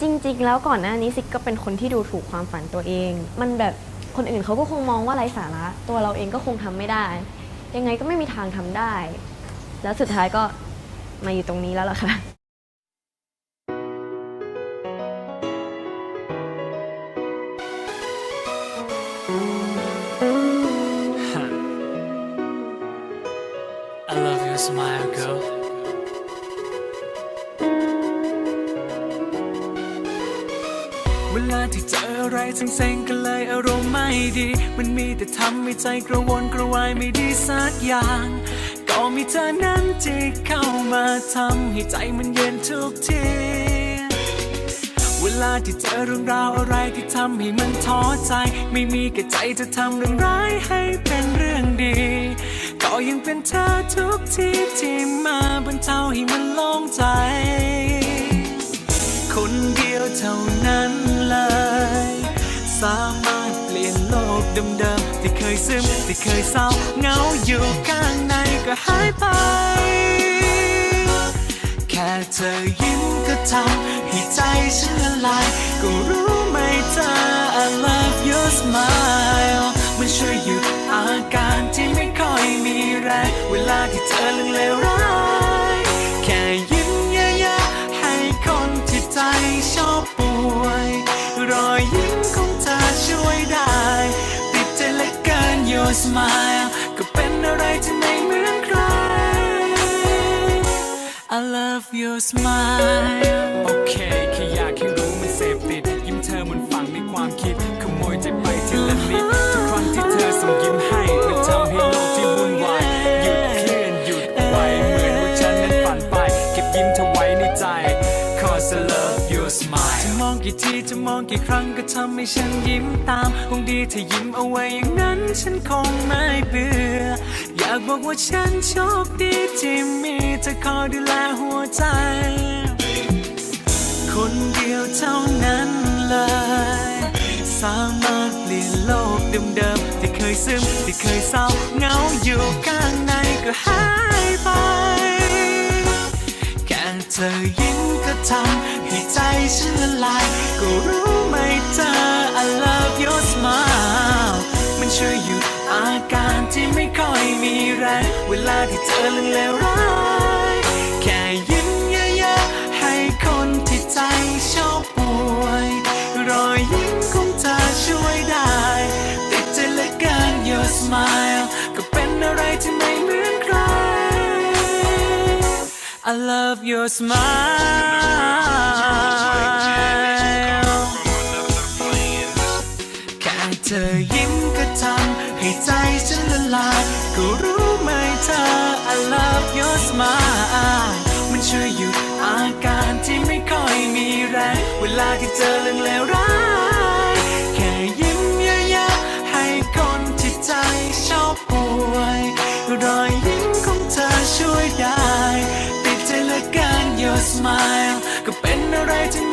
จริง ๆ แล้วก่อนหน้านี้ซิกก็เป็นคนที่ดูถูกความฝันตัวเอง มันแบบคนอื่นเขาก็คงมองว่าไร้สาระ ตัวเราเองก็คงทำไม่ได้ ยังไงก็ไม่มีทางทำได้ แล้วสุดท้ายก็มาอยู่ตรงนี้แล้วล่ะค่ะ I love your smile, girl. ลาที่เจออะไรเซ็งๆก็เลยอารมณ์ไม่ดี มันมีแต่ทำให้ใจกระวนกระวายไม่ดีสักอย่าง ก็มีเธอนั้นที่เข้ามาทำให้ใจมันเย็นทุกที เวลาที่เจอเรื่องราวอะไรที่ทำให้มันท้อใจ ไม่มีกระใจจะทำเรื่องร้ายให้เป็นเรื่องดี ก็ยังเป็นเธอทุกทีที่มาบรรเทาให้มันโล่งใจ เดิมๆที่เคยซึมที่เคยเศร้าเหงาอยู่ข้างในก็หายไป แค่เธอยิ้มก็ทำให้ใจฉันละลาย ก็รู้ไหมเธอ I love your smile มันช่วยหยุดอาการที่ไม่ค่อยมีแรงเวลาที่เธอเรื่องเลวร้ smile ก็เป็นอะไรที่ไม่เหมือนใคร I love your smile โอเคแค่อยากให้รู้มันเสพติด ยิ้มเธอมันฝังในความคิด ขโมยใจไปทีละนิด ทุกครั้งที่เธอส่งยิ้มให้ มันทำให้โลกที่วุ่นวาย หยุดเคลื่อนหยุดไว้เหมือนว่าฉันนั้นฝันไป เก็บยิ้มเธอไว้ในใจ cause I love มองกี่ทีจะมองกี่ครั้งก็ทำให้ฉันยิ้มตามคงดีถ้ายิ้มเอาไว้อย่างนั้นฉันคงไม่เบื่อ อยากบอกว่าฉันโชคดีที่มีเธอคอยดูแลหัวใจ คนเดียวเท่านั้นเลย สามารถเปลี่ยนโลกเดิมๆที่เคยซึมที่เคยเศร้าเหงาอยู่ข้างในก็หายไป แค่เธอยิ้มก็ทำให้ใจ ฉันละลายก็รู้ไหมเธอ I love your smile มันช่วยหยุดอาการที่ไม่ค่อยมีแรงเวลาที่เจอเรื่องเลวร้ายแค่ยิ้มเยอะๆให้คนที่ใจชอบป่วย รอยยิ้มของเธอช่วยได้ ติดใจเหลือเกิน your smile ก็เป็นอะไรที่ไม่เหมือนใคร I love your smile เธอยิ้มก็ทำให้ใจฉันละลายก็รู้ไหมเธอ I love your smile มันช่วยหยุดอาการที่ไม่ค่อยมีแรงเวลาที่เจอเรื่องเลวร้าย แค่ยิ้มเยอะๆให้คนที่ใจชอบป่วยรอยยิ้มของเธอช่วยได้ติดใจเหลือเกิน your smile ก็เป็นอะไรที่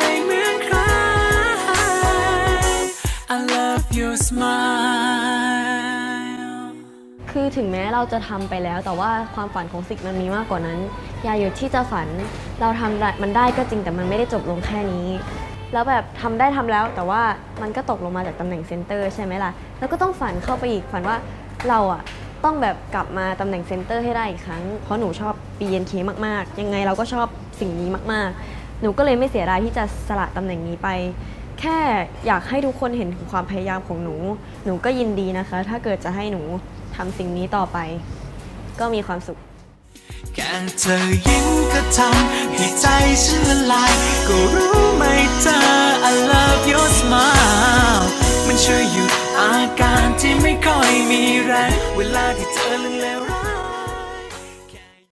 คือถึงแม้เราจะทำไปแล้ว แต่ว่าความฝันของสิกมันมีมากกว่านั้น อย่าหยุดที่จะฝันเราทำมันได้ก็จริงแต่มันไม่ได้จบลงแค่นี้ แล้วแบบทำได้ทำแล้วแต่ว่ามันก็ตกลงมาจากตำแหน่งเซนเตอร์ใช่ไหมล่ะแล้วก็ต้องฝันเข้าไปอีกฝันว่าเราอะต้องแบบกลับมาตำแหน่งเซนเตอร์ให้ได้อีกครั้ง เพราะหนูชอบ BNK มากๆ ยังไงเราก็ชอบสิ่งนี้มากๆ หนูก็เลยไม่เสียดายที่จะสละตำแหน่งนี้ไป แค่อยากให้ทุกคนเห็นถึงความพยายามของหนู หนูก็ยินดีนะคะ ถ้าเกิดจะให้หนู ทำสิ่งนี้ต่อไป ก็มีความสุข แค่เธอยิ้มก็ทำให้ใจฉันละลาย ก็รู้ไหมเธอ I love your smile มันช่วยหยุดอาการที่ไม่ค่อยมีแรง เวลาที่เธอเลื่อนเลวร้ว